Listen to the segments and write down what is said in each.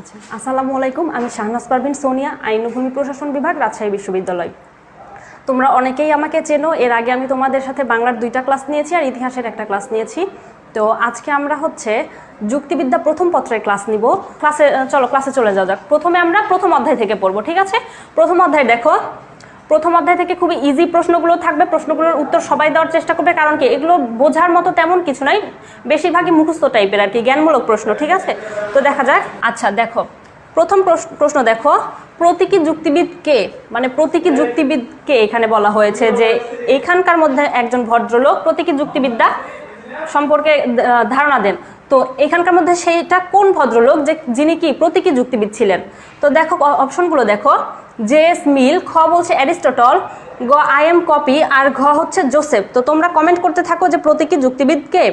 আচ্ছা আসসালামু আলাইকুম, আমি শাহনাজ পারভিন সোনিয়া, আইনভূমি ভূমি প্রশাসন বিভাগ, রাজশাহী বিশ্ববিদ্যালয়। তোমরা অনেকেই আমাকে চেনো, এর আগে আমি তোমাদের সাথে বাংলার দুইটা ক্লাস নিয়েছি আর ইতিহাসের একটা ক্লাস নিয়েছি। তো আজকে আমরা হচ্ছে যুক্তিবিদ্যা প্রথম পত্রের ক্লাস নিব। ক্লাসে, চলো, ক্লাসে চলে যাওয়া যাক। প্রথমে আমরা প্রথম অধ্যায় থেকে পড়ব, ঠিক আছে? প্রথম অধ্যায় দেখো প্রথম অধ্যায় থেকে খুবই ইজি প্রশ্নগুলো থাকবে। প্রশ্নগুলোর উত্তর সবাই দেওয়ার চেষ্টা করবে, কারণ কি এগুলো বোঝার মতো তেমন কিছু নাই। বেশিরভাগই মুখস্থ টাইপের আর কি, জ্ঞানমূলক প্রশ্ন, ঠিক আছে? তো দেখা যাক। আচ্ছা দেখো, প্রথম প্রশ্ন- দেখো, প্রতীকী যুক্তিবিদ কে? মানে প্রতীকী যুক্তিবিদ কে এখানে বলা হয়েছে যে এখানকার মধ্যে একজন ভদ্রলোক, প্রতীকী যুক্তিবিদ্যা সম্পর্কে ধারণা দেন। তো এখানকার মধ্যে সেইটা কোন ভদ্রলোক যে যিনি কি প্রতীকী যুক্তিবিদ ছিলেন? তো দেখো অপশনগুলো দেখো। জে মিল, খ বলছে অ্যারিস্টটল, গ আই এম কপি, আর ঘ হচ্ছে জোসেফ। তো তোমরা কমেন্ট করতে থাকো যে প্রতীকী যুক্তিবিদ কে?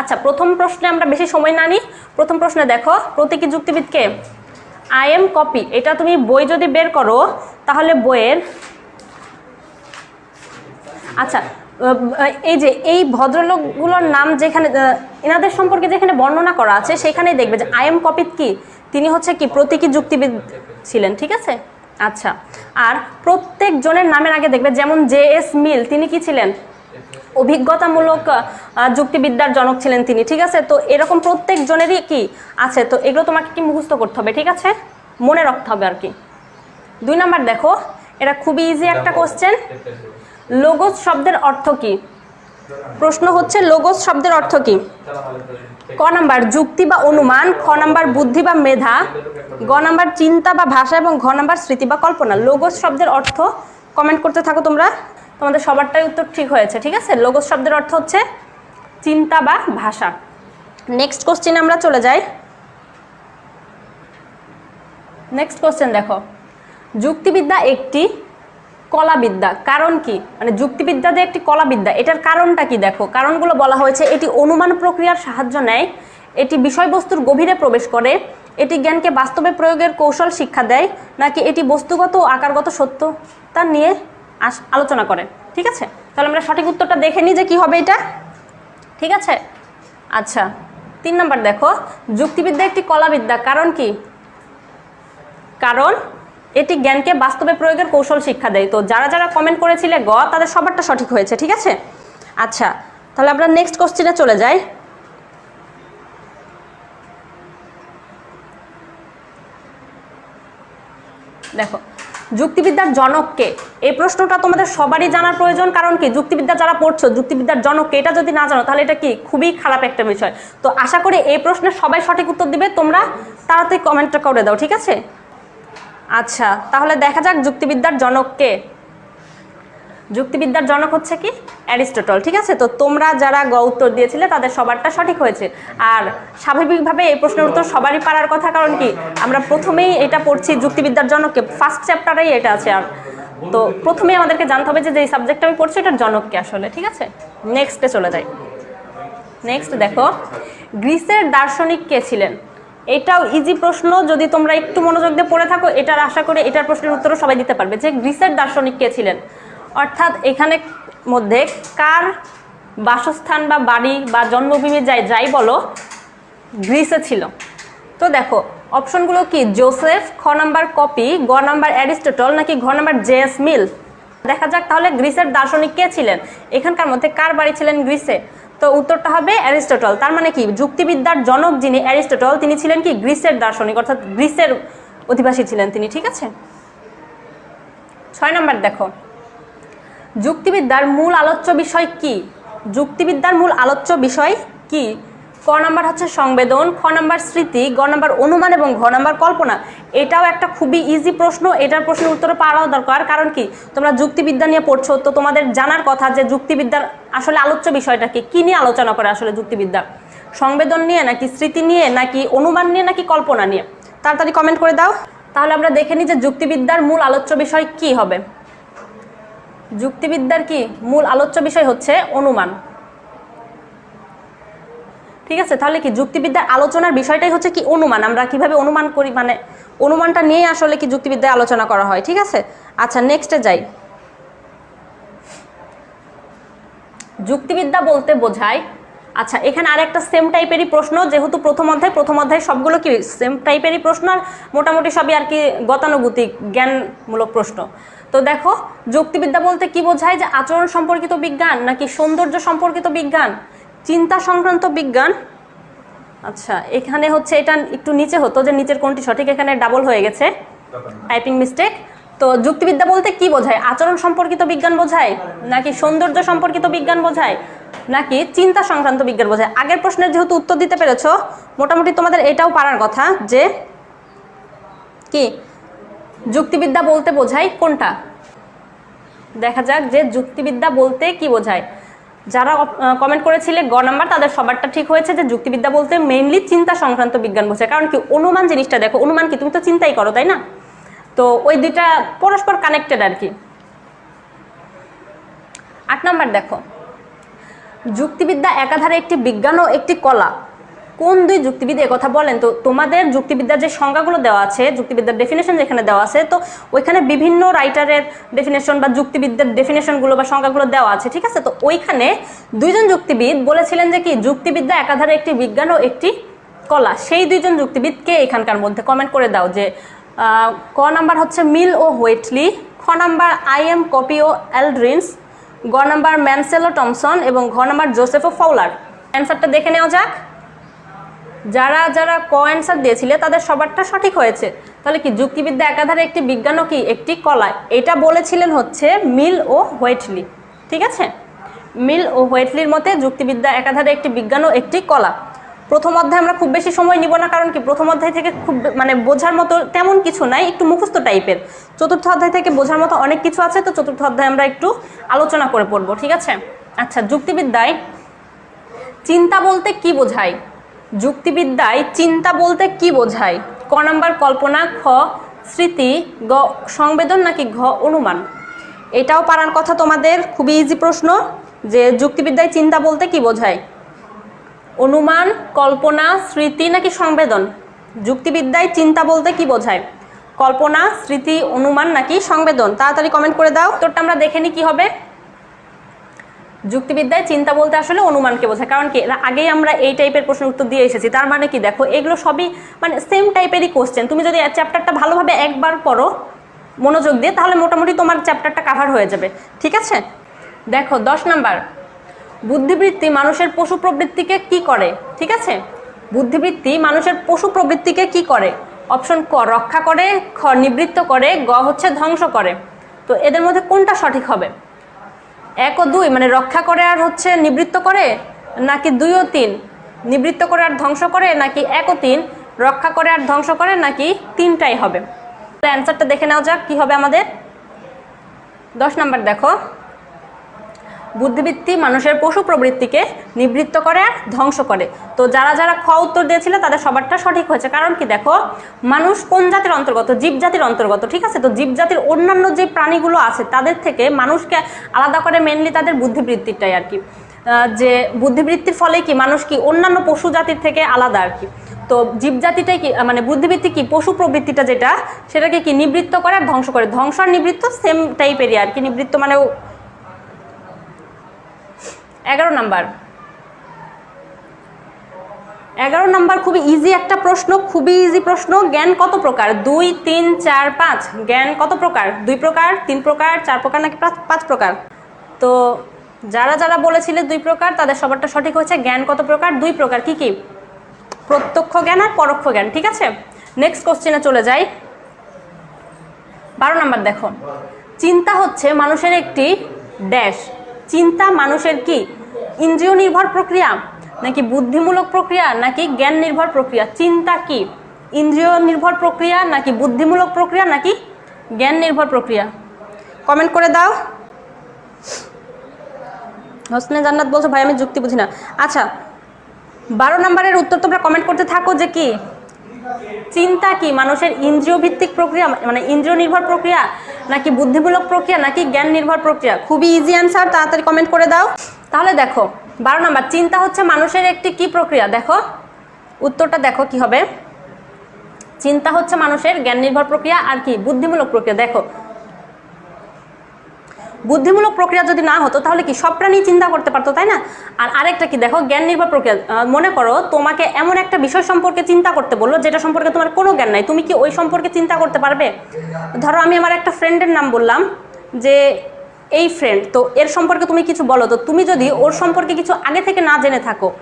আচ্ছা প্রথম প্রশ্নে আমরা বেশি সময় না নিই প্রথম প্রশ্নে দেখো প্রতীকী যুক্তিবিদ কে? আই এম কপি, এটা তুমি বই যদি বের করো, তাহলে বইয়ের আচ্ছা এই যে এই ভদ্রলোকগুলোর নাম যেখানে এনাদের সম্পর্কে যেখানে বর্ণনা করা আছে সেখানেই দেখবে যে আই এম কপিত কি? তিনি হচ্ছে কি প্রতীকী যুক্তিবিদ ছিলেন ঠিক আছে? আচ্ছা আর প্রত্যেক জনের নামের আগে দেখবে যেমন জে এস মিল তিনি কি ছিলেন? অভিজ্ঞতামূলক যুক্তিবিদ্যার জনক ছিলেন তিনি ঠিক আছে? তো এরকম প্রত্যেক জনেরই কি আছে? তো এগুলো তোমাকে কি মুখস্থ করতে হবে ঠিক আছে? মনে রাখতে হবে আর কি। দুই নাম্বার দেখো এটা খুবই ইজি একটা কোশ্চেন লোগোস শব্দের অর্থ কি? প্রশ্ন হচ্ছে, লোগোস শব্দের অর্থ কি? ক নাম্বার, যুক্তি বা অনুমান, খ নাম্বার, বুদ্ধি বা মেধা, গ নাম্বার, চিন্তা বা ভাষা এবং ঘ নাম্বার, স্মৃতি বা কল্পনা। লোগোস শব্দের অর্থ কমেন্ট করতে থাকো তোমরা, তোমাদের সবারটাই উত্তর ঠিক হয়েছে, ঠিক আছে? লোগোস শব্দের অর্থ হচ্ছে চিন্তা বা ভাষা। নেক্সট কোশ্চেনে আমরা চলে যাই। নেক্সট কোশ্চেন দেখো। যুক্তিবিদ্যা একটি কলাবিদ্যা। কারণ কি? মানে যুক্তিবিদ্যা যে একটি কলাবিদ্যা। এটার কারণটা কি দেখো? কারণগুলো বলা হয়েছে, এটি অনুমান প্রক্রিয়ার সাহায্য নেয়, এটি বিষয়বস্তুর গভীরে প্রবেশ করে, এটি জ্ঞানকে বাস্তবে প্রয়োগের কৌশল শিক্ষা দেয়, নাকি এটি বস্তুগত ও আকারগত সত্যতা নিয়ে আস- আলোচনা করে। ঠিক আছে? তাহলে আমরা সঠিক উত্তরটা দেখে নিই যে কি হবে এটা। ঠিক আছে? আচ্ছা তিন নম্বর দেখো। যুক্তিবিদ্যা একটি কলাবিদ্যা। কারণ কি? কারণ এটি জ্ঞানকে বাস্তবে প্রয়োগের কৌশল শিক্ষা দেয়। তো যারা যারা কমেন্ট করেছিলে গ, তাদের সবারটা সঠিক হয়েছে, ঠিক আছে? আচ্ছা তাহলে আমরা নেক্সট কোশ্চেনে চলে যাই। দেখো, যুক্তিবিদ্যার জনককে, এই প্রশ্নটা তোমাদের সবারই জানার প্রয়োজন, কারণ কি? যুক্তিবিদ্যা যারা পড়ছো, যুক্তিবিদ্যার জনককে এটা যদি না জানো, তাহলে এটা কি? খুবই খারাপ একটা বিষয়। তো আশা করি এই প্রশ্নের সবাই সঠিক উত্তর দিবে, তোমরা তাড়াতাড়ি কমেন্টটা করে দাও, ঠিক আছে? আচ্ছা তাহলে দেখা যাক যুক্তিবিদ্যার জনককে যুক্তিবিদ্যার জনক হচ্ছে কি? অ্যারিস্টটল, ঠিক আছে? তো তোমরা যারা গ উত্তর দিয়েছিলে, তাদের সবারটা সঠিক হয়েছে। আর স্বাভাবিকভাবে এই প্রশ্নের উত্তর সবারই পারার কথা, কারণ কি? আমরা প্রথমেই এটা পড়ছি যুক্তিবিদ্যার জনককে ফার্স্ট চ্যাপ্টারেই এটা আছে আর। তো প্রথমেই আমাদেরকে জানতে হবে যে যে সাবজেক্ট আমি পড়ছি এটার জনককে আসলে, ঠিক আছে? নেক্সটে চলে যাই। নেক্সট দেখো, গ্রিসের দার্শনিক কে ছিলেন? এটাও ইজি প্রশ্ন। যদি তোমরা একটু মনোযোগ দিয়ে পড়ে থাকো, এটার আশা করে এটার প্রশ্নের উত্তরও সবাই দিতে পারবে। যে গ্রিসের দার্শনিক কে ছিলেন? অর্থাৎ এখানে মধ্যে কার বাসস্থান বা বাড়ি বা জন্মভূমি যাই যাই বলো, গ্রিসে ছিল। তো দেখো, অপশনগুলো কি? জোসেফ, খ নাম্বার কপি, গ নাম্বার অ্যারিস্টটল, নাকি ঘ নাম্বার জেএস মিল দেখা যাক তাহলে গ্রিসের দার্শনিক কে ছিলেন? এখানকার মধ্যে কার বাড়ি ছিলেন গ্রিসে? তো উত্তরটা হবে অ্যারিস্টটল। তার মানে কি? যুক্তিবিদ্যার জনক যিনি অ্যারিস্টটল, তিনি ছিলেন কি? গ্রিসের দার্শনিক, অর্থাৎ গ্রিসের অধিবাসী ছিলেন তিনি, ঠিক আছে? ছয় নম্বর দেখো। যুক্তিবিদ্যার মূল আলোচ্য বিষয় কি? যুক্তিবিদ্যার মূল আলোচ্য বিষয় কি? ক নাম্বার হচ্ছে সংবেদন, খ নাম্বার স্মৃতি, গ নাম্বার অনুমান এবং ঘ নাম্বার কল্পনা। এটাও একটা খুবই ইজি প্রশ্ন, এটার প্রশ্নের উত্তরে পাওয়াও দরকার। কারণ কি? তোমরা যুক্তিবিদ্যা নিয়ে পড়ছো, তো তোমাদের জানার কথা যে যুক্তিবিদ্যার আসলে আলোচ্য বিষয়টা কি কী নিয়ে আলোচনা করে আসলে যুক্তিবিদ্যা? সংবেদন নিয়ে নাকি স্মৃতি নিয়ে নাকি অনুমান নিয়ে নাকি কল্পনা নিয়ে? তাড়াতাড়ি কমেন্ট করে দাও। তাহলে আমরা দেখে নিই যে যুক্তিবিদ্যার মূল আলোচ্য বিষয় কি হবে। যুক্তিবিদ্যার কি মূল আলোচ্য বিষয় হচ্ছে অনুমান। ঠিক আছে? তাহলে কি যুক্তিবিদ্যার আলোচনার বিষয়টাই হচ্ছে কি অনুমান? আমরা কীভাবে অনুমান করি? মানে অনুমানটা নিয়ে আসলে কি যুক্তিবিদ্যায় আলোচনা করা হয়, ঠিক আছে? আচ্ছা নেক্সটে যাই। যুক্তিবিদ্যা বলতে বোঝায় আচ্ছা এখানে আরেকটা সেম টাইপেরই প্রশ্ন, যেহেতু প্রথম অধ্যায় প্রথম অধ্যায় সবগুলো কি সেম টাইপেরই প্রশ্ন, আর মোটামুটি সবই আর কি গতানুগতিক, জ্ঞানমূলক প্রশ্ন। তো দেখো, যুক্তিবিদ্যা বলতে কি বোঝায় যে আচরণ সম্পর্কিত বিজ্ঞান নাকি সৌন্দর্য সম্পর্কিত বিজ্ঞান? চিন্তা সংক্রান্ত বিজ্ঞান আচ্ছা এখানে হচ্ছে এটা একটু নিচে হতো যে নিচের কোনটি সঠিক, এখানে ডাবল হয়ে গেছে। টাইপিং মিস্টেক তো যুক্তিবিদ্যা বলতে কি বোঝায়? আচরণ সম্পর্কিত বিজ্ঞান বোঝায়? নাকি সৌন্দর্য সম্পর্কিত বিজ্ঞান বোঝায়? নাকি চিন্তা সংক্রান্ত বিজ্ঞান বোঝায়? আগের প্রশ্নের যেহেতু উত্তর দিতে পেরেছ, মোটামুটি তোমাদের এটাও পারার কথা যে কি? যুক্তিবিদ্যা বলতে বোঝায় কোনটা? দেখা যাক যে যুক্তিবিদ্যা বলতে কি বোঝায়। যারা কমেন্ট করেছিলে গ নাম্বার, তাদের সবারটা ঠিক হয়েছে যে যুক্তিবিদ্যা বলতে মেইনলি চিন্তা সংক্রান্ত বিজ্ঞান বোঝায় কারণ কি, অনুমান জিনিসটা দেখো, অনুমান কি, তুমি তো চিন্তাই করো, তাই না? তো ওই দুইটা পরস্পর কানেক্টেড আর কি। আট নাম্বার দেখো। যুক্তিবিদ্যা একাধারে একটি বিজ্ঞান ও একটি কলা। কোন দুই যুক্তিবিদ কথা বলেন? তো তোমাদের যুক্তিবিদ্যার যে সংজ্ঞাগুলো দেওয়া আছে, যুক্তিবিদ্যার ডেফিনেশন যেখানে দেওয়া আছে, তো ওইখানে বিভিন্ন রাইটারের ডেফিনেশন বা যুক্তিবিদ্যার ডেফিনেশনগুলো বা সংজ্ঞাগুলো দেওয়া আছে, ঠিক আছে? তো ওইখানে দুইজন যুক্তিবিদ বলেছিলেন যে কি, যুক্তিবিদ্যা একাধারে একটি বিজ্ঞান ও একটি কলা। সেই দুইজন যুক্তিবিদকে এখানকার মধ্যে কমেন্ট করে দাও যে ক নাম্বার হচ্ছে মিল ও হোয়েটলি, খ নাম্বার আই এম কপি ও অ্যালড্রিন্স গ নাম্বার ম্যানসেলো টমসন, এবং ঘ নাম্বার জোসেফ ও ফাউলার। অ্যান্সারটা দেখে নেওয়া যাক। যারা যারা ক অ্যান্সার দিয়েছিলে, তাদের সবারটা সঠিক হয়েছে। তাহলে কি যুক্তিবিদ্যা একাধারে একটি বিজ্ঞান কি একটি কলা? এটা বলেছিলেন হচ্ছে মিল ও হোয়েটলি। ঠিক আছে? মিল ও হোয়েটলির মতে যুক্তিবিদ্যা একাধারে একটি বিজ্ঞান ও একটি কলা। প্রথম অধ্যায়ে আমরা খুব বেশি সময় নিব না, কারণ কি প্রথম অধ্যায় থেকে খুব মানে বোঝার মতো তেমন কিছু নাই, একটু মুখস্থ টাইপের। চতুর্থ অধ্যায় থেকে বোঝার মতো অনেক কিছু আছে, তো চতুর্থ অধ্যায়ে আমরা একটু আলোচনা করে পড়ব, ঠিক আছে? আচ্ছা যুক্তিবিদ্যায় চিন্তা বলতে কি বোঝায়? যুক্তিবিদ্যায় চিন্তা বলতে কি বোঝায়? ক নাম্বার কল্পনা, খ স্মৃতি, গ সংবেদন নাকি ঘ অনুমান? এটাও পারার কথা তোমাদের, খুবই ইজি প্রশ্ন, যে যুক্তিবিদ্যায় চিন্তা বলতে কি বোঝায়? অনুমান, কল্পনা, স্মৃতি নাকি সংবেদন? যুক্তিবিদ্যায় চিন্তা বলতে কি বোঝায়? কল্পনা, স্মৃতি, অনুমান নাকি সংবেদন? তাড়াতাড়ি কমেন্ট করে দাও। তোরটা আমরা দেখে নিই কি হবে। যুক্তিবিদ্যায় চিন্তা বলতে আসলে অনুমানকে বোঝায়। কারণ কি আগেই আমরা এই টাইপের প্রশ্ন উত্তর দিয়ে এসেছি। তার মানে কি দেখো, এগুলো সবই মানে সেম টাইপেরই কোশ্চেন তুমি যদি চ্যাপ্টারটা ভালোভাবে একবার পড়ো মনোযোগ দিয়ে, তাহলে মোটামুটি তোমার চ্যাপ্টারটা কাভার হয়ে যাবে। ঠিক আছে? দেখো, দশ নাম্বার। বুদ্ধিবৃত্তি মানুষের পশু প্রবৃত্তিকে কি করে? ঠিক আছে? বুদ্ধিবৃত্তি মানুষের পশু প্রবৃত্তিকে কি করে? অপশন ক, রক্ষা করে, খ, নিবৃত্ত করে, গ হচ্ছে ধ্বংস করে। তো এদের মধ্যে কোনটা সঠিক হবে? এক ও দুই মানে রক্ষা করে আর হচ্ছে নিবৃত্ত করে, নাকি দুই ও তিন? নিবৃত্ত করে আর ধ্বংস করে, নাকি এক ও তিন? রক্ষা করে আর ধ্বংস করে, নাকি তিনটাই হবে? অ্যান্সারটা দেখে নেওয়া যাক, কি হবে আমাদের? দশ নাম্বার দেখো। বুদ্ধিবৃত্তি মানুষের পশু প্রবৃত্তিকে নিবৃত্ত করে আর ধ্বংস করে। তো যারা যারা খ উত্তর দিয়েছিল, তাদের সবারটা সঠিক হয়েছে। কারণ কি দেখো, মানুষ কোন জাতির অন্তর্গত? জীব জাতির অন্তর্গত, ঠিক আছে? তো জীব জাতির অন্যান্য যে প্রাণীগুলো আছে, তাদের থেকে মানুষকে আলাদা করে মেনলি তাদের বুদ্ধিবৃত্তিটাই আর কি। যে বুদ্ধিবৃত্তির ফলে কি, মানুষ কি অন্যান্য পশু জাতির থেকে আলাদা আর কি। তো জীব জাতিটাই কি মানে বুদ্ধিবৃত্তি কি, পশু প্রবৃত্তিটা যেটা, সেটাকে কি নিবৃত্ত করে আর ধ্বংস করে। ধ্বংস আর নিবৃত্ত সেম টাইপেরই আর কি। নিবৃত্ত মানে এগারো নাম্বার। এগারো নাম্বার খুবই ইজি একটা প্রশ্ন, খুবই ইজি প্রশ্ন। জ্ঞান কত প্রকার? দুই, তিন, চার, পাঁচ। জ্ঞান কত প্রকার? দুই প্রকার, তিন প্রকার, চার প্রকার নাকি পাঁচ- প্রকার? তো যারা যারা বলেছিলে দুই প্রকার, তাদের সবারটা সঠিক হয়েছে। জ্ঞান কত প্রকার? দুই প্রকার। কি কি? প্রত্যক্ষ জ্ঞান আর পরোক্ষ জ্ঞান, ঠিক আছে? নেক্সট কোশ্চেনে চলে যাই। বারো নাম্বার দেখো। চিন্তা হচ্ছে মানুষের একটি ড্যাশ চিন্তা মানুষের কি? ইন্দ্রিয় নির্ভর প্রক্রিয়া? নাকি বুদ্ধিমূলক প্রক্রিয়া? নাকি জ্ঞান নির্ভর প্রক্রিয়া? চিন্তা কি? ইন্দ্রিয় নির্ভর প্রক্রিয়া? নাকি বুদ্ধিমূলক প্রক্রিয়া? নাকি জ্ঞান নির্ভর প্রক্রিয়া? কমেন্ট করে দাও। হোসনে জান্নাত বলছো, ভাই, আমি যুক্তি বুঝি না। আচ্ছা বারো নম্বরের উত্তর তোমরা কমেন্ট করতে থাকো যে কি? চিন্তা কি? মানুষের ইন্দ্রিয় ভিত্তিক প্রক্রিয়া মানে ইন্দ্রিয় নির্ভর প্রক্রিয়া, নাকি বুদ্ধিমূলক প্রক্রিয়া, নাকি জ্ঞান নির্ভর প্রক্রিয়া? খুবই ইজি অ্যান্সার তাড়াতাড়ি কমেন্ট করে দাও। তাহলে দেখো, বারো নাম্বার, চিন্তা হচ্ছে মানুষের একটি কি প্রক্রিয়া? দেখো, উত্তরটা দেখো কি হবে। চিন্তা হচ্ছে মানুষের জ্ঞান নির্ভর প্রক্রিয়া আর কি, বুদ্ধিমূলক প্রক্রিয়া। দেখো বুদ্ধিমূলক প্রক্রিয়া যদি না হতো, তাহলে কি সব প্রাণী চিন্তা করতে পারতো, তাই না? আর আরেকটা কি, দেখো জ্ঞান নির্ভর প্রক্রিয়া মনে করো, তোমাকে এমন একটা বিষয় সম্পর্কে চিন্তা করতে বলল, যেটা সম্পর্কে তোমার কোনো জ্ঞান নাই। তুমি কি ওই সম্পর্কে চিন্তা করতে পারবে? ধরো, আমি আমার একটা ফ্রেন্ডের নাম বললাম, যে এই ফ্রেন্ড তো এর সম্পর্কে তুমি কিছু বলো, তো তুমি যদি ওর সম্পর্কে কিছু আগে থেকে না জেনে থাকো,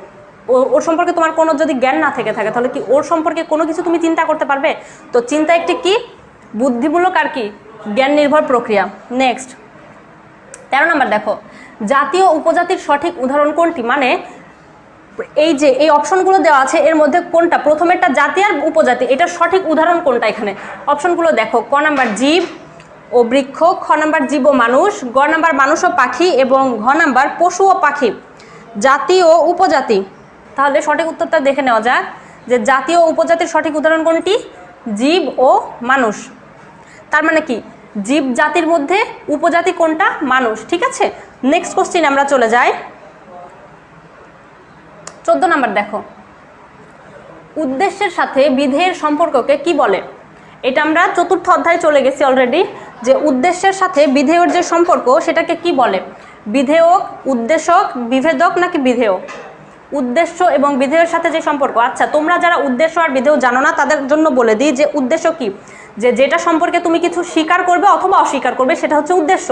ও- ওর সম্পর্কে তোমার কোনো যদি জ্ঞান না থেকে থাকে, তাহলে কি ওর সম্পর্কে কোনো কিছু তুমি চিন্তা করতে পারবে? তো চিন্তা একটি কি? বুদ্ধিমূলক আর কি জ্ঞান নির্ভর প্রক্রিয়া। নেক্সট তেরো নম্বর দেখো, জাতীয় উপজাতির সঠিক উদাহরণ কোনটি? মানে এই যে, এই অপশনগুলো দেওয়া আছে, এর মধ্যে কোনটা? প্রথমেরটা জাতি আর উপজাতি এটার সঠিক উদাহরণ কোনটা এখানে? অপশনগুলো দেখো, ক নাম্বার জীব ও বৃক্ষ, খ নাম্বার জীব ও মানুষ, গ নাম্বার মানুষ ও পাখি, এবং ঘ নাম্বার পশু ও পাখি। জাতি ও উপজাতি। তাহলে সঠিক উত্তরটা দেখে নেওয়া যাক যে জাতি ও উপজাতির সঠিক উদাহরণ কোনটি? জীব ও মানুষ। তার মানে কি? জীব জাতির মধ্যে উপজাতি কোনটা? মানুষ, ঠিক আছে? নেক্সট কোশ্চিন আমরা চলে যাই। চোদ্দ নাম্বার দেখো। উদ্দেশ্যের সাথে বিধেয়ের সম্পর্ককে কি বলে? এটা আমরা চতুর্থ অধ্যায়ে চলে গেছি অলরেডি যে উদ্দেশ্যের সাথে বিধেয়র যে সম্পর্ক, সেটাকে কি বলে? বিধেয়ক, উদ্দেশক, বিভেদক নাকি বিধেয়ক? উদ্দেশ্য এবং বিধেয়ের সাথে যে সম্পর্ক। আচ্ছা তোমরা যারা উদ্দেশ্য আর বিধেয় জানো না, তাদের জন্য বলে দিই যে উদ্দেশ্য কি? যে যেটা সম্পর্কে তুমি কিছু স্বীকার করবে অথবা অস্বীকার করবে, সেটা হচ্ছে উদ্দেশ্য।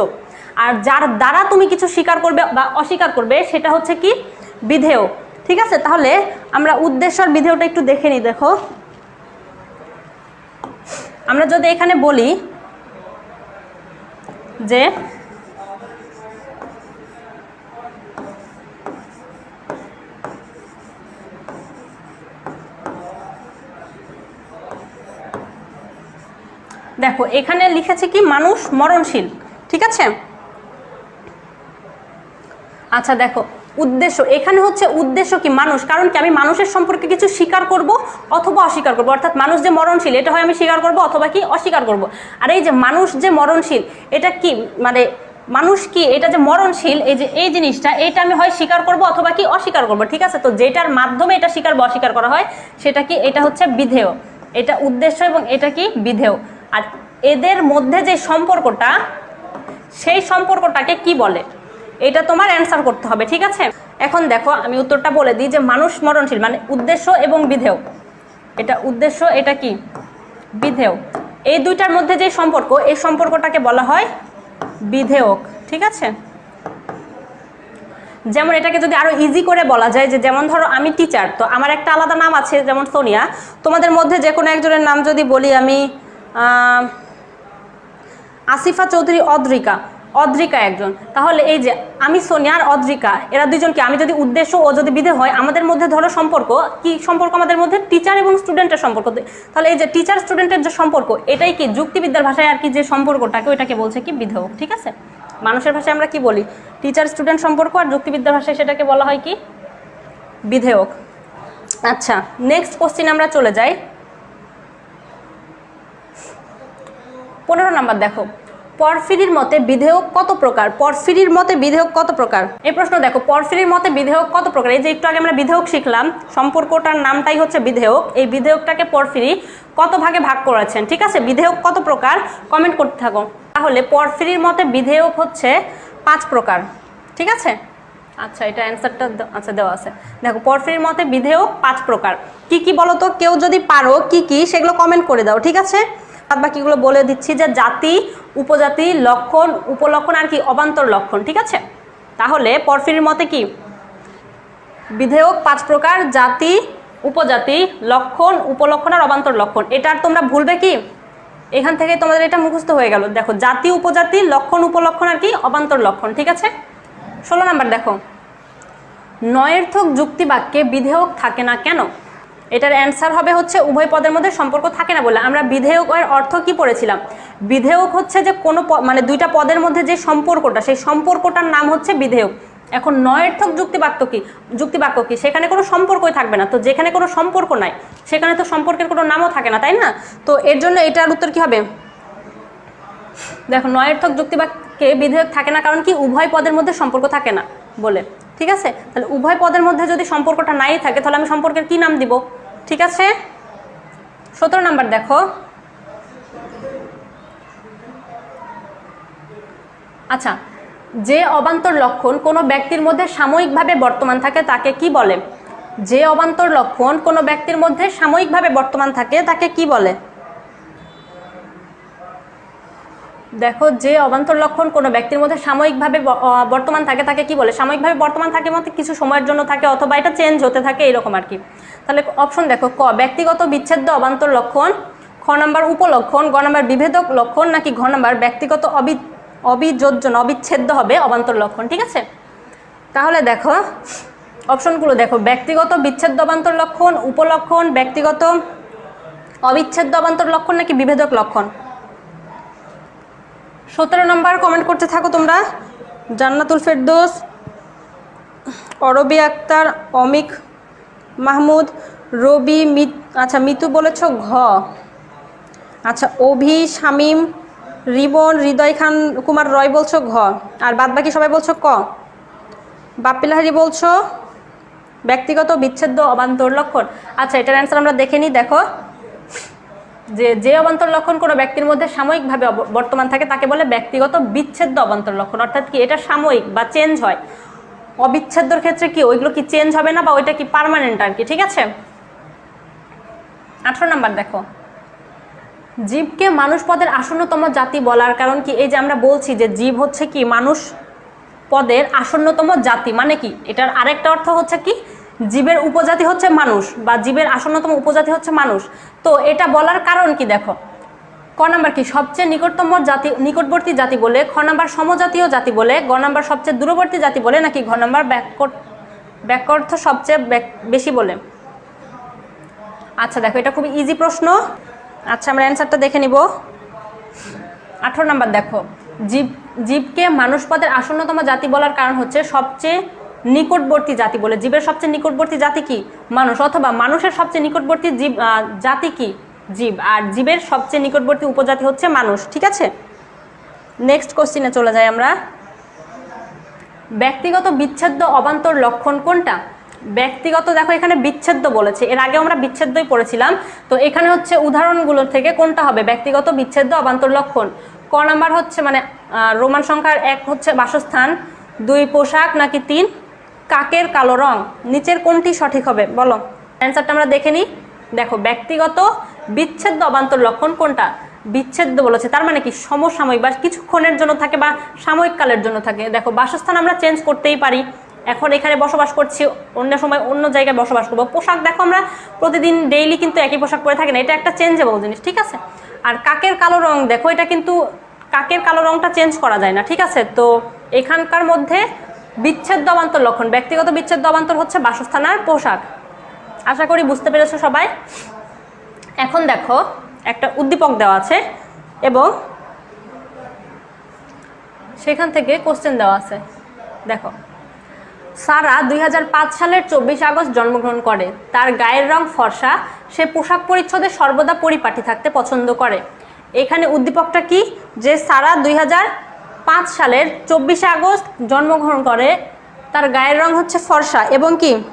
আর যার দ্বারা তুমি কিছু স্বীকার করবে বা অস্বীকার করবে, সেটা হচ্ছে কি? বিধেয়। ঠিক আছে? তাহলে আমরা উদ্দেশ্যর বিধেয়টা একটু দেখে নিই, দেখো। আমরা যদি এখানে বলি যে দেখো, এখানে লিখেছে কি, মানুষ মরণশীল, ঠিক আছে? আচ্ছা দেখো, উদ্দেশ্য, এখানে হচ্ছে উদ্দেশ্য কি, মানুষ, কারণ কি আমি মানুষের সম্পর্কে কিছু স্বীকার করব অথবা অস্বীকার করব? অর্থাৎ মানুষ যে মরণশীল, এটা হয় আমি স্বীকার করব অথবা কি অস্বীকার করব? আর এই যে মানুষ যে মরণশীল, এটা কি মানে মানুষ কি, এটা যে মরণশীল, এই যে এই জিনিসটা, এটা আমি হয় স্বীকার করব অথবা কি অস্বীকার করব, ঠিক আছে? তো যেটার মাধ্যমে এটা স্বীকার বা অস্বীকার করা হয়, সেটা কি, এটা হচ্ছে বিধেয়, এটা উদ্দেশ্য এবং এটা কি, বিধেয়। আর এদের মধ্যে যে সম্পর্কটা, সেই সম্পর্কটাকে কি বলে? এটা তোমার অ্যান্সার করতে হবে, ঠিক আছে? এখন দেখো, আমি উত্তরটা বলে দিই যে মানুষ মরণশীল মানে উদ্দেশ্য এবং বিধেয়। এটা উদ্দেশ্য, এটা কি? বিধেয়। এই দুইটার মধ্যে যে সম্পর্ক, এই সম্পর্কটাকে বলা হয় বিধেয়ক, ঠিক আছে? যেমন এটাকে যদি আরও ইজি করে বলা যায় যে, যেমন ধরো আমি টিচার তো আমার একটা আলাদা নাম আছে, যেমন সোনিয়া। তোমাদের মধ্যে যে কোনো একজনের নাম যদি বলি আমি আসিফা চৌধুরী অদ্রিকা অদ্রিকা একজন। তাহলে এই যে আমি সোনিয়া আর অদ্রিকা, এরা দুজনকে আমি যদি উদ্দেশ্য ও যদি বিধে হয়, আমাদের মধ্যে ধরো সম্পর্ক, কি সম্পর্ক আমাদের মধ্যে? টিচার এবং স্টুডেন্টের সম্পর্ক। তাহলে এই যে টিচার স্টুডেন্টের যে সম্পর্ক, এটাই কি যুক্তিবিদ্যার ভাষায় আর কি যে সম্পর্কটাকে ওইটাকে বলছে কি বিধেয়ক ঠিক আছে? মানুষের ভাষায় আমরা কি বলি? টিচার স্টুডেন্ট সম্পর্ক আর যুক্তিবিদ্যার ভাষায় সেটাকে বলা হয় কি? বিধেয়ক। আচ্ছা নেক্সট কোশ্চিন আমরা চলে যাই। পনেরো নাম্বার দেখো, পরফিরির মতে বিধেয়ক কত প্রকার? পরফিরির মতে বিধেয়ক কত প্রকার? এই প্রশ্ন দেখো, পরফিরির মতে বিধেয়ক কত প্রকার? এই যে একটু আগে আমরা বিধেয়ক শিখলাম, সম্পর্কটার নামটাই হচ্ছে বিধেয়ক। এই বিধেয়কটাকে পরফিরি কত ভাগে ভাগ করেছেন? ঠিক আছে? বিধেয়ক কত প্রকার? কমেন্ট করতে থাকো। তাহলে পরফিরির মতে বিধেয়ক হচ্ছে পাঁচ প্রকার। ঠিক আছে? আচ্ছা এটা অ্যান্সারটা আচ্ছা দেওয়া আছে। দেখো, পরফিরির মতে বিধেয়ক পাঁচ প্রকার। কি কি বলো তো কেউ যদি পারো, কি কি, সেগুলো কমেন্ট করে দাও, ঠিক আছে? বাকিগুলো বলে দিচ্ছি যে জাতি, উপজাতি, লক্ষণ, উপলক্ষণ আর কি অবান্তর লক্ষণ, ঠিক আছে? তাহলে পরফির মতে কি? বিধেয়ক পাঁচ প্রকার, জাতি, উপজাতি, লক্ষণ, উপলক্ষণ আর অবান্তর লক্ষণ। এটা আর তোমরা ভুলবে কি? এখান থেকে তোমাদের এটা মুখস্থ হয়ে গেল। দেখো, জাতি, উপজাতি, লক্ষণ, উপলক্ষণ আর কি অবান্তর লক্ষণ, ঠিক আছে? ষোলো নাম্বার দেখো। নয়ের্থক যুক্তি বাক্যে বিধেয়ক থাকে না কেন? এটার অ্যান্সার হবে হচ্ছে উভয় পদের মধ্যে সম্পর্ক থাকে না বলে। আমরা বিধেয়কের অর্থ কি পড়েছিলাম? বিধেয়ক হচ্ছে যে কোনো মানে দুইটা পদের মধ্যে যে সম্পর্কটা, সেই সম্পর্কটার নাম হচ্ছে বিধেয়ক। এখন নয়ের্থক যুক্তিবাক্য কি? যুক্তিবাক্য কি? সেখানে কোনো সম্পর্কই থাকবে না। তো যেখানে কোনো সম্পর্ক নাই, সেখানে তো সম্পর্কের কোনো নামও থাকে না, তাই না? তো এর জন্য এটার উত্তর কি হবে? দেখো, নয়ের্থক যুক্তিবাক্যে বিধেয়ক থাকে না কারণ কি? উভয় পদের মধ্যে সম্পর্ক থাকে না বলে। ঠিক আছে? তাহলে উভয় পদের মধ্যে যদি সম্পর্কটা নাই থাকে, তাহলে আমি সম্পর্কের কি নাম দিব? ঠিক আছে? সতেরো নাম্বার দেখো। আচ্ছা যে অবান্তর লক্ষণ কোনো ব্যক্তির মধ্যে সাময়িকভাবে বর্তমান থাকে, তাকে কি বলে? যে অবান্তর লক্ষণ কোনো ব্যক্তির মধ্যে সাময়িকভাবে বর্তমান থাকে, তাকে কি বলে? দেখো যে অবান্তর লক্ষণ কোনো ব্যক্তির মধ্যে সাময়িকভাবে বর্তমান থাকে, তাকে কি বলে? সাময়িকভাবে বর্তমান থাকে মতে কিছু সময়ের জন্য থাকে অথবা এটা চেঞ্জ হতে থাকে, এরকম আর কি। তাহলে অপশন দেখো, ক, ব্যক্তিগত বিচ্ছেদ্য অবান্তর লক্ষণ, খ নাম্বার উপলক্ষণ, গ নাম্বার বিভেদক লক্ষণ, নাকি ঘ নাম্বার ব্যক্তিগত অবি অবিযোজন অবিচ্ছেদ্য হবে অবান্তর লক্ষণ, ঠিক আছে? তাহলে দেখো অপশনগুলো দেখো, ব্যক্তিগত বিচ্ছেদ্য অবান্তর লক্ষণ, উপলক্ষণ, ব্যক্তিগত অবিচ্ছেদ্য অবান্তর লক্ষণ, নাকি বিভেদক লক্ষণ? সতেরো নম্বর কমেন্ট করতে থাকো তোমরা। জান্নাতুল ফেরদোস, অরবি আক্তার, অমিক মাহমুদ, রবি মিত আচ্ছা মিতু বলেছ ঘ। আচ্ছা অভি, শামীম, রিবন, হৃদয় খান, কুমার রয় বলছো ঘ। আর বাদ বাকি সবাই বলছো ক। বাপ্পিলাহারি বলছো ব্যক্তিগত বিচ্ছেদ্য অবান্তর লক্ষণ। আচ্ছা এটার অ্যান্সার আমরা দেখে নিই, দেখো। যে যে অবান্তর লক্ষণ কোনো ব্যক্তির মধ্যে সাময়িকভাবে বর্তমান থাকে, তাকে বলে ব্যক্তিগত বিচ্ছেদ্য অবান্তর লক্ষণ। অর্থাৎ কি এটা সাময়িক বা চেঞ্জ হয়। অবিচ্ছেদ্যর ক্ষেত্রে কি ওইগুলো কি চেঞ্জ হবে না বা ওইটা কি পার্মানেন্ট আর কি, ঠিক আছে? আঠারো নাম্বার দেখো। জীবকে মানুষ পদের আসন্নতম জাতি বলার কারণ কি? এই যে আমরা বলছি যে জীব হচ্ছে কি? মানুষ পদের আসন্নতম জাতি মানে কি? এটার আরেকটা অর্থ হচ্ছে কি? জীবের উপজাতি হচ্ছে মানুষ বা জীবের আসন্নতম উপজাতি হচ্ছে মানুষ। তো এটা বলার কারণ কি দেখো? ক নাম্বার কি? সবচেয়ে নিকটতম জাতি, নিকটবর্তী জাতি বলে, খ নাম্বার সমজাতীয় জাতি বলে, গ নাম্বার সবচেয়ে দূরবর্তী জাতি বলে, নাকি ঘ নাম্বার ব্যাকর, ব্যাকর্থ সবচেয়ে বেশি বলে? আচ্ছা দেখো, এটা খুবই ইজি প্রশ্ন। আচ্ছা আমরা অ্যান্সারটা দেখে নিব। আঠারো নাম্বার দেখো, জীব, জীবকে মানুষ পদের আসন্নতম জাতি বলার কারণ হচ্ছে সবচেয়ে নিকটবর্তী জাতি বলে জীবের সবচেয়ে নিকটবর্তী জাতি কি? মানুষ, অথবা মানুষের সবচেয়ে নিকটবর্তী জীব জাতি কি? জীব। আর জীবের সবচেয়ে নিকটবর্তী উপজাতি হচ্ছে মানুষ, ঠিক আছে? নেক্সট কোশ্চিনে চলে যাই আমরা। ব্যক্তিগত বিচ্ছেদ্য অবান্তর লক্ষণ কোনটা? ব্যক্তিগত, দেখো এখানে বিচ্ছেদ্য বলেছে। এর আগে আমরা বিচ্ছেদ্যই পড়েছিলাম। তো এখানে হচ্ছে উদাহরণগুলো থেকে কোনটা হবে? ব্যক্তিগত বিচ্ছেদ্য অবান্তর লক্ষণ। ক নাম্বার হচ্ছে মানে রোমান সংখ্যার এক হচ্ছে বাসস্থান, দুই পোশাক নাকি তিন? কাকের কালো রং? নিচের কোনটি সঠিক হবে? বলো। অ্যান্সারটা আমরা দেখে নিই। দেখো, ব্যক্তিগত বিচ্ছেদ্য অবান্তর লক্ষণ কোনটা? বিচ্ছেদ্য বলেছে। তার মানে কি? সমসাময়িক বা কিছুক্ষণের জন্য থাকে বা সাময়িক কালের জন্য থাকে। দেখো, বাসস্থান আমরা চেঞ্জ করতেই পারি। এখন এখানে বসবাস করছি, অন্য সময় অন্য জায়গায় বসবাস করব। পোশাক দেখো আমরা প্রতিদিন ডেইলি কিন্তু একই পোশাক পরে থাকি না। এটা একটা চেঞ্জেবল জিনিস, ঠিক আছে? আর কাকের কালো রং, দেখো, এটা কিন্তু কাকের কালো রংটা চেঞ্জ করা যায় না, ঠিক আছে? তো এখানকার মধ্যে বিচ্ছেদ্য অবান্তর লক্ষণ। ব্যক্তিগত বিচ্ছেদ্য অবান্তর হচ্ছে বাসস্থান আর পোশাক। আশা করি বুঝতে পেরেছ সবাই। এখন দেখো, একটা উদ্দীপক দেওয়া আছে এবং সেখান থেকে কোশ্চেন দেওয়া আছে। দেখো, সারা দুই হাজার পাঁচ সালের চব্বিশ আগস্ট জন্মগ্রহণ করে। তার গায়ের রং ফর্সা। সে পোশাক পরিচ্ছদে সর্বদা পরিপাটি থাকতে পছন্দ করে। এখানে উদ্দীপকটা কি? যে সারা দুই হাজার পাঁচ সালের চব্বিশে আগস্ট জন্মগ্রহণ করে। তার গায়ের রং হচ্ছে ফর্সা এবং কি?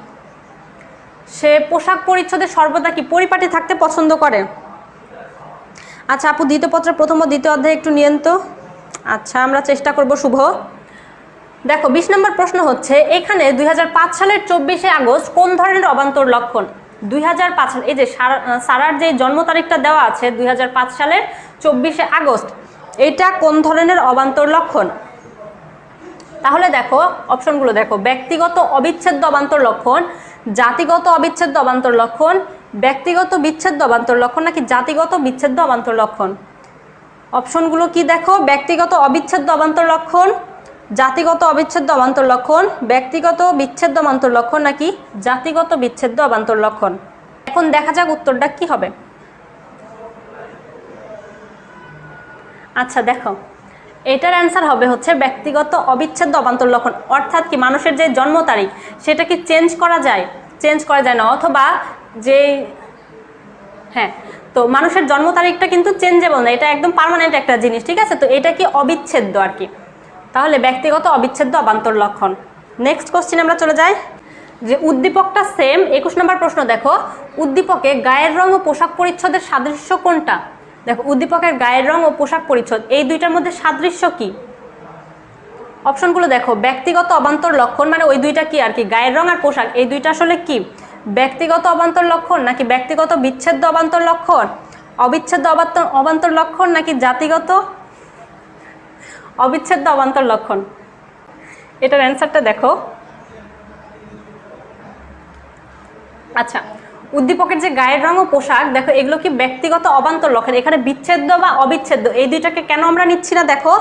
সে পোশাক পরিচ্ছদে সর্বদা কি পরিপাটি থাকতে পছন্দ করে? আচ্ছা আপু, দ্বিতীয় পত্রের প্রথম ও দ্বিতীয় অধ্যায় একটু নিয়েন তো। আচ্ছা আমরা চেষ্টা করব শুভ। দেখো, বিশ নম্বর প্রশ্ন হচ্ছে, এখানে দুই হাজার পাঁচ সালের চব্বিশে আগস্ট কোন ধরনের অবান্তর লক্ষণ? দুই সাল এই যে সারা- সারার যে জন্ম তারিখটা দেওয়া আছে দুই হাজার পাঁচ সালের চব্বিশে আগস্ট এটা কোন ধরনের অবান্তর লক্ষণ? তাহলে দেখো, অপশনগুলো দেখো। ব্যক্তিগত অবিচ্ছেদ্য অবান্তর লক্ষণ, জাতিগত অবিচ্ছেদ্য অবান্তর লক্ষণ, ব্যক্তিগত বিচ্ছেদ্য অবান্তর লক্ষণ নাকি জাতিগত বিচ্ছেদ্য অবান্তর লক্ষণ? অপশনগুলো কি দেখো? ব্যক্তিগত অবিচ্ছেদ্য অবান্তর লক্ষণ, জাতিগত অবিচ্ছেদ্য অবান্তর লক্ষণ, ব্যক্তিগত বিচ্ছেদ্য অবান্তর লক্ষণ নাকি জাতিগত বিচ্ছেদ্য অবান্তর লক্ষণ? এখন দেখা যাক উত্তরটা কি হবে। আচ্ছা দেখো। এটার অ্যান্সার হবে হচ্ছে ব্যক্তিগত অবিচ্ছেদ্য অবান্তর লক্ষণ। অর্থাৎ কি মানুষের যে জন্ম তারিখ, সেটা কি চেঞ্জ করা যায়? চেঞ্জ করা যায় না। অথবা যে হ্যাঁ তো মানুষের জন্ম তারিখটা কিন্তু চেঞ্জেবল না। এটা একদম পারমানেন্ট একটা জিনিস, ঠিক আছে? তো এটা কি অবিচ্ছেদ্য আর কি? তাহলে ব্যক্তিগত অবিচ্ছেদ্য অবান্তর লক্ষণ। নেক্সট কোশ্চিন আমরা চলে যাই। যে উদ্দীপকটা সেম একুশ নম্বর প্রশ্ন দেখো। উদ্দীপকে গায়ের রং ও পোশাক পরিচ্ছদের সাদৃশ্য কোনটা? দেখো, উদ্দীপকের গায়ের রং ও পোশাক পরিচ্ছদ, এই দুইটার মধ্যে সাদৃশ্য কি? অপশনগুলো দেখো, ব্যক্তিগত অবান্তর লক্ষণ মানে ওই দুইটা কি আর কি? গায়ের রং আর পোশাক, এই দুইটা আসলে কি? ব্যক্তিগত অবান্তর লক্ষণ নাকি ব্যক্তিগত বিচ্ছেদ্য অবান্তর লক্ষণ? অবিচ্ছেদ্য অবান্তর অবান্তর লক্ষণ নাকি জাতিগত অবিচ্ছেদ্য অবান্তর লক্ষণ? এটার অ্যান্সারটা দেখো। আচ্ছা উদ্দীপকের যে গায়ের রং ও পোশাক, দেখো এগুলো কি ব্যক্তিগত অবান্তর লক্ষণ? এখানে বিচ্ছেদ্য বা অবিচ্ছেদ্য? এই দুইটাকে কেন আমরা নিচ্ছি না? দেখো,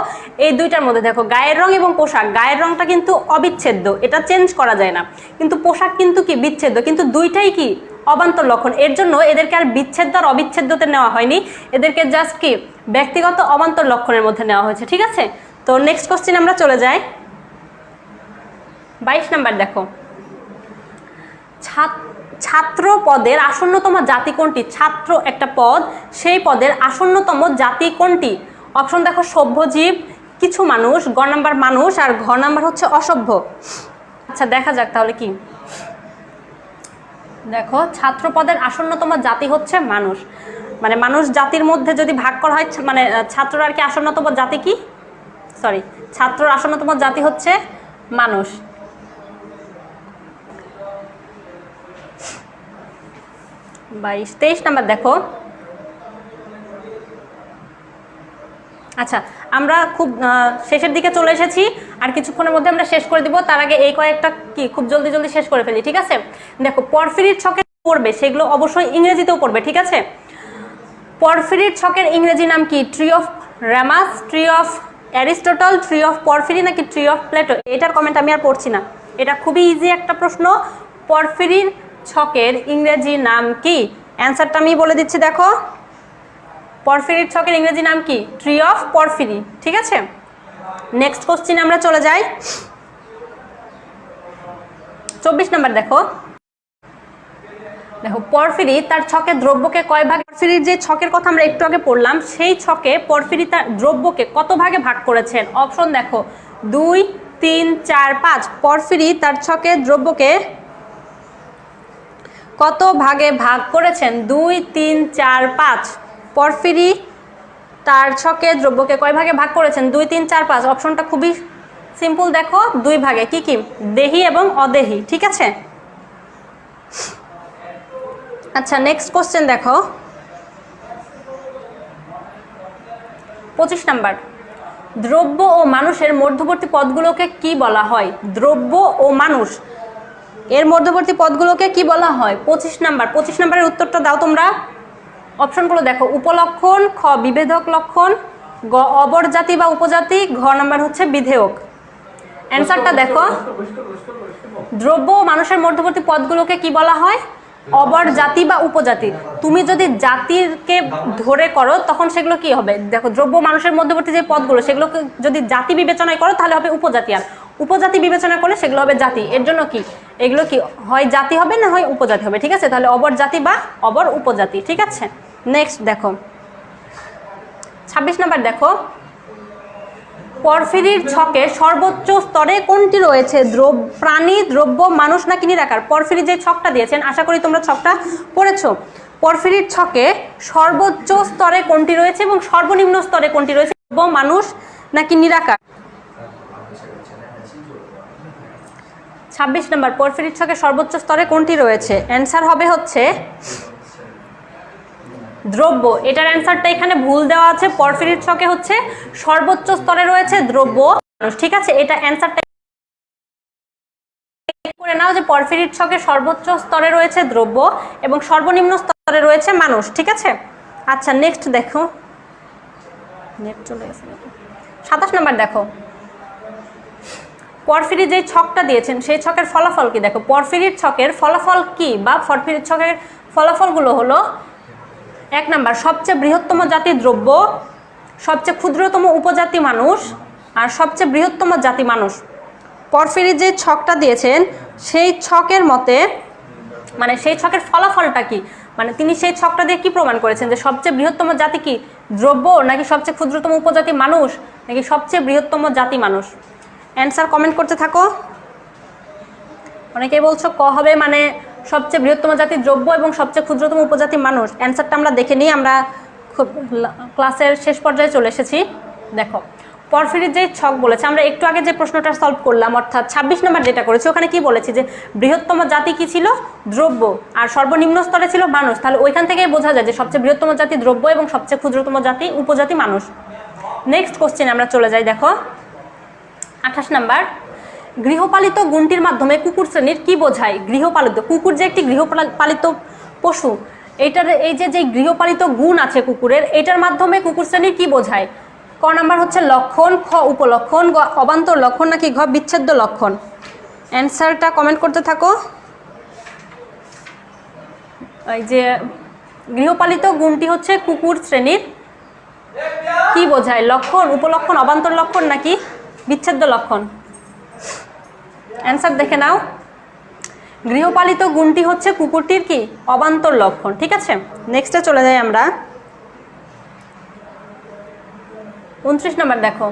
এই দুইটার মধ্যে দেখো, গায়ের রং এবং পোশাক। গায়ের রংটা কিন্তু অবিচ্ছেদ্য, এটা চেঞ্জ করা যায় না। কিন্তু পোশাক কিন্তু কি? বিচ্ছেদ্য। কিন্তু দুইটাই কি? অবান্তর লক্ষণ। এর জন্য এদেরকে আর বিচ্ছেদ্য আর অবিচ্ছেদ্যতে নেওয়া হয়নি। এদেরকে জাস্ট কি? ব্যক্তিগত অবান্তর লক্ষণের মধ্যে নেওয়া হয়েছে, ঠিক আছে? তো নেক্সট কোশ্চেন আমরা চলে যাই। বাইশ নাম্বার দেখো। ছাত্র ছাত্র পদের আসন্নতম জাতি কোনটি? ছাত্র একটা পদ সেই পদের আসন্নতম জাতি কোনটি? অপশন দেখো সভ্যজীব কিছু মানুষ গ নাম্বার মানুষ আর ঘ নাম্বার হচ্ছে অসভ্য। আচ্ছা দেখা যাক তাহলে কি? দেখো ছাত্র পদের আসন্নতম জাতি হচ্ছে মানুষ। মানে মানুষ জাতির মধ্যে যদি ভাগ করা হয় মানে আহ, ছাত্ররা আর কি আসন্নতম জাতি কি? সরি ছাত্রর আসন্নতম জাতি হচ্ছে মানুষ। বাইশ তেইশ নাম্বার দেখো। আচ্ছা আমরা খুব শেষের দিকে চলে এসেছি, আর কিছুক্ষণের মধ্যে আমরা শেষ করে দিব। তার আগে এই কয়েকটা কি, খুব জলদি জলদি শেষ করে ফেলি, ঠিক আছে? দেখো, পরফিরির ছকে পড়বে, সেগুলো অবশ্যই ইংরেজিতেও পড়বে, ঠিক আছে? পরফিরির ছকের ইংরেজি নাম কি? Tree of Ramus tree of Aristotle tree of Porphyry নাকি ট্রি অফ প্লেটো এটার কমেন্ট আমি আর পড়ছি না। এটা খুবই ইজি একটা প্রশ্ন। পরফিরির ছকের ইংরেজি নাম কি? অ্যান্সারটা আমি বলে দিচ্ছি, দেখো। পরফিরির ছকের ইংরেজি নাম কি? ট্রি অফ পরফিরি ঠিক আছে? নেক্সট কোশ্চিন আমরা চলে যাই। চব্বিশ নাম্বার দেখো। দেখো পরফিরি তার ছকে দ্রব্যকে কয় ভাগে পরফিরির যে ছকের কথা আমরা একটু আগে পড়লাম, সেই ছকে পরফিরি তার দ্রব্যকে কত ভাগে ভাগ করেছেন? অপশন দেখো, দুই, তিন, চার, পাঁচ। পরফিরি তার ছকে দ্রব্যকে কত ভাগে ভাগ করেছেন? দুই, তিন, চার, পাঁচ। পরফিরি, তার ছকে দ্রব্যকে কয় ভাগে ভাগ করেছেন? দুই, তিন, চার, পাঁচ। অপশনটা খুবই সিম্পল দেখো। দুই ভাগে। কি কি? দেহি এবং অদেহি। ঠিক আছে? আচ্ছা নেক্সট কোশ্চেন দেখো। পঁচিশ নাম্বার। দ্রব্য ও মানুষের মধ্যবর্তী পদগুলোকে কি বলা হয়? দ্রব্য ও মানুষ। এর মধ্যবর্তী পদগুলোকে কি বলা হয়? পঁচিশ নাম্বার। পঁচিশ নাম্বারের উত্তরটা দাও তোমরা। অপশনগুলো দেখো। উপলক্ষণ খ বিভেদক লক্ষণ গ অবরজাতি বা উপজাতি ঘ নাম্বার হচ্ছে বিধেয়ক। অ্যান্সারটা দেখো। দ্রব্য মানুষের মধ্যবর্তী পদগুলোকে কি বলা হয়? অবর জাতি বা উপজাতি। তুমি যদি জাতিকে ধরে করো তখন সেগুলো কি হবে? দেখো দ্রব্য মানুষের মধ্যবর্তী যে পদগুলো সেগুলোকে যদি জাতি বিবেচনায় করো তাহলে হবে উপজাতি আর উপজাতি বিবেচনা করলে সেগুলো হবে জাতি। এর জন্য কি? এগুলো কি হয় জাতি হবে না হয় উপজাতি হবে? ঠিক আছে? তাহলে অবর জাতি বা অবর উপজাতি, ঠিক আছে? নেক্সট দেখো। ছাব্বিশ নাম্বার দেখো। পরফিরির ছকে সর্বোচ্চ স্তরে কোনটি রয়েছে? দ্রব, প্রাণী, দ্রব্য, মানুষ না নাকি নিরাকার? পরফিরি যে ছকটা দিয়েছেন, আশা করি তোমরা ছকটা পড়েছো। পরফিরির ছকে সর্বোচ্চ স্তরে কোনটি রয়েছে এবং সর্বনিম্ন স্তরে কোনটি রয়েছে? দ্রব্য, মানুষ নাকি নিরাকার? ছাব্বিশ নম্বর পরফিরির ছকে সর্বোচ্চ স্তরে কোনটি রয়েছে? অ্যান্সার হবে হচ্ছে দ্রব্য। এটার অ্যান্সারটা এখানে ভুল দেওয়া আছে। পরফিরির ছকে হচ্ছে সর্বোচ্চ স্তরে রয়েছে দ্রব্য। ঠিক আছে, এটা অ্যান্সারটা করে নাও যে পরফিরির ছকে সর্বোচ্চ স্তরে রয়েছে দ্রব্য এবং সর্বনিম্ন স্তরে রয়েছে মানুষ। ঠিক আছে? আচ্ছা নেক্সট দেখো। নেট চলে গেছে। সাতাশ নাম্বার দেখো। পরফিরি যে ছকটা দিয়েছেন, সেই ছকের ফলাফল কি? দেখো, পরফিরির ছকের ফলাফল কি বা পরফিরির ছকের ফলাফলগুলো হলো এক নাম্বার, সবচেয়ে বৃহত্তম জাতি দ্রব্য, সবচেয়ে ক্ষুদ্রতম উপজাতি মানুষ আর সবচেয়ে বৃহত্তম জাতি মানুষ। পরফিরি যে ছকটা দিয়েছেন, সেই ছকের মতে মানে সেই ছকের ফলাফলটা কি? মানে তিনি সেই ছকটা দিয়ে কি প্রমাণ করেছেন যে সবচেয়ে বৃহত্তম জাতি কি? দ্রব্য নাকি সবচেয়ে ক্ষুদ্রতম উপজাতি মানুষ নাকি সবচেয়ে বৃহত্তম জাতি মানুষ? অ্যান্সার কমেন্ট করতে থাকো। অনেকেই বলছো ক হবে মানে সবচেয়ে বৃহত্তম জাতি দ্রব্য এবং সবচেয়ে ক্ষুদ্রতম উপজাতি মানুষ। অ্যান্সারটা আমরা দেখে নিই, আমরা খুব ক্লাসের শেষ পর্যায়ে চলে এসেছি। দেখো, পরফিরির যে ছক বলেছে, আমরা একটু আগে যে প্রশ্নটা সলভ করলাম, অর্থাৎ ছাব্বিশ নম্বর যেটা করেছি, ওখানে কি বলেছি যে বৃহত্তম জাতি কি ছিল? দ্রব্য। আর সর্বনিম্ন স্তরে ছিল মানুষ। তাহলে ওইখান থেকেই বোঝা যায় যে সবচেয়ে বৃহত্তম জাতি দ্রব্য এবং সবচেয়ে ক্ষুদ্রতম জাতি, উপজাতি মানুষ। নেক্সট কোশ্চেন আমরা চলে যাই, দেখো। আঠাশ নাম্বার, গৃহপালিত গুণটির মাধ্যমে কুকুর শ্রেণির কি বোঝায়? গৃহপালিত, কুকুর যে একটি গৃহপালিত পশু এইটার এই যে যে গৃহপালিত গুণ আছে কুকুরের, এটার মাধ্যমে কুকুর শ্রেণির কি বোঝায়? ক নাম্বার হচ্ছে লক্ষণ, খ উপলক্ষণ, গ অবান্তর লক্ষণ নাকি ঘ বিচ্ছেদ্য লক্ষণ? অ্যান্সারটা কমেন্ট করতে থাকো। এই যে, গৃহপালিত গুণটি হচ্ছে কুকুর শ্রেণির কি বোঝায়? লক্ষণ, উপলক্ষণ, অবান্তর লক্ষণ নাকি বিচ্ছেদ্য লক্ষণ। অ্যান্সার দেখে নাও। গৃহপালিত গুণটি হচ্ছে কুকুরটির কি? অবান্তর লক্ষণ, ঠিক আছে? নেক্সটে চলে যাই আমরা। উনত্রিশ নম্বর দেখো।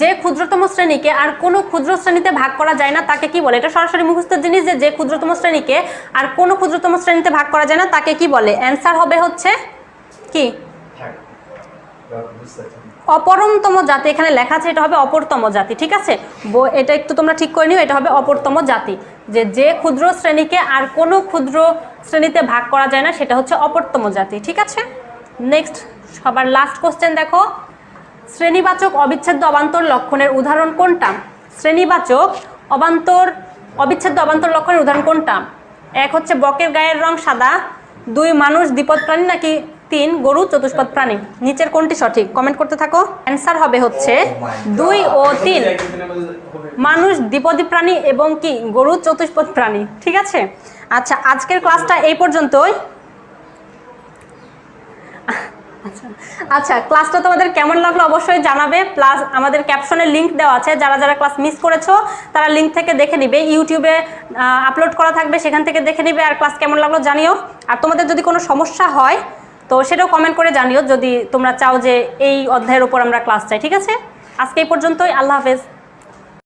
যে ক্ষুদ্রতম শ্রেণীকে আর কোনো ক্ষুদ্র শ্রেণীতে ভাগ করা যায় না, তাকে কি বলে? এটা সরাসরি মুখস্থ জিনিস যে যে ক্ষুদ্রতম শ্রেণীকে আর কোনো ক্ষুদ্রতম শ্রেণীতে ভাগ করা যায় না, তাকে কি বলে? অ্যান্সার হবে হচ্ছে কি? অপরমতম জাতি, এখানে লেখা আছে এটা হবে অপরতম জাতি, ঠিক আছে? এটা একটু তোমরা ঠিক করে নিও, এটা হবে অপরতম জাতি। যে যে ক্ষুদ্র শ্রেণীকে আর কোনো ক্ষুদ্র শ্রেণীতে ভাগ করা যায় না, সেটা হচ্ছে অপরতম জাতি, ঠিক আছে? নেক্সট সবার লাস্ট কোশ্চেন দেখো। শ্রেণীবাচক অবিচ্ছেদ্য অবান্তর লক্ষণের উদাহরণ কোনটা? শ্রেণীবাচক অবান্তর, অবিচ্ছেদ্য অবান্তর লক্ষণের উদাহরণ কোনটা? এক হচ্ছে বকের গায়ের রং সাদা, দুই মানুষ দ্বিপদ প্রাণী নাকি তিন, গরু, চতুষ্পদ, প্রাণী। নিচের কোনটি সঠিক? কমেন্ট করতে থাকো। অ্যান্সার হবে হচ্ছে দুই ও তিন। মানুষ দ্বিপদী প্রাণী এবং কি? গরু, চতুষ্পদ, প্রাণী। ঠিক আছে? আচ্ছা আজকের ক্লাসটা এই পর্যন্তই। আচ্ছা আচ্ছা ক্লাসটা তোমাদের কেমন লাগল অবশ্যই জানাবে। প্লাস আমাদের ক্যাপশনে লিঙ্ক দেওয়া আছে। যারা যারা ক্লাস মিস করেছ, তারা লিঙ্ক থেকে দেখে নিবে। ইউটিউবে আপলোড করা থাকবে, সেখান থেকে দেখে নিবে। আর ক্লাস কেমন লাগল জানিও। আর তোমাদের যদি কোনো সমস্যা হয় তো সেটাও কমেন্ট করে জানিও যদি তোমরা চাও যে এই অধ্যায়ের উপর আমরা ক্লাস চাই, ঠিক আছে? আজকে এই পর্যন্তই, আল্লাহ হাফেজ।